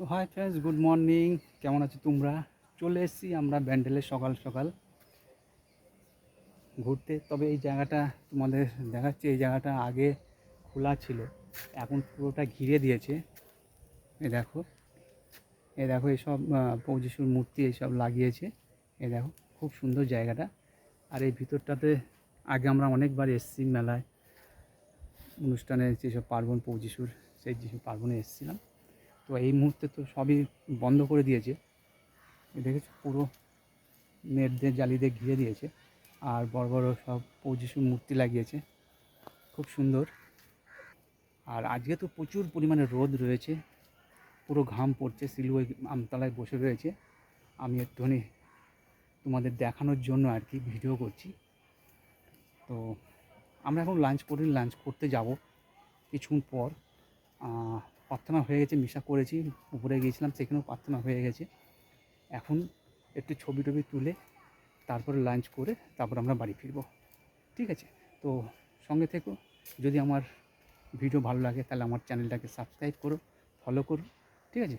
তো hi friends good morning কেমন আছো তোমরা? চলে এসেছি আমরা ব্যান্ডেলে সকাল সকাল। ঘুরতে। তবে এই জায়গাটা তোমাদের দেখাচ্ছে, এই জায়গাটা আগে খোলা ছিল। এখন পুরোটা ঘিরে দিয়েছে। এ দেখো। এ দেখো এইসব পৌজিশুর মূর্তি এইসব লাগিয়েছে। এ দেখো, খুব সুন্দর জায়গাটা। আর এই ভিতরটাতে আগে আমরা অনেকবার এসেছি মেলায়। অনুষ্ঠানে যেসব পার্বণ পৌজিশুর সেই যেসব পার্বণে এসেছিলাম। তো এই মুহূর্তে তো সবই বন্ধ করে দিয়েছে। দেখেছ, পুরো নেট দিয়ে, জালি দিয়ে ঘিরে দিয়েছে। আর বড় বড় সব পৌজিশুর মূর্তি লাগিয়েছে। খুব সুন্দর। আর আজকে তো প্রচুর পরিমাণে রোদ রয়েছে। পুরো ঘাম পড়ছে সিলু ওই আমতলায় বসে রয়েছে। আমি একটুখানি তোমাদের দেখানোর জন্য আর কি ভিডিও করছি। তো আমরা এখন লাঞ্চ করি, লাঞ্চ করতে যাব কিছুক্ষণ পর। প্রার্থনা হয়ে গেছে মিশা করেছি, উপরে গিয়েছিলাম, সেখানেও প্রার্থনা হয়ে গেছে। এখন একটু ছবি টবি তুলে তারপরে লাঞ্চ করে তারপর আমরা বাড়ি ফিরবো। ঠিক আছে? তো সঙ্গে থেকো। যদি আমার ভিডিও ভালো লাগে, তাহলে আমার চ্যানেলটাকে সাবস্ক্রাইব করো ফলো করো। ঠিক আছে?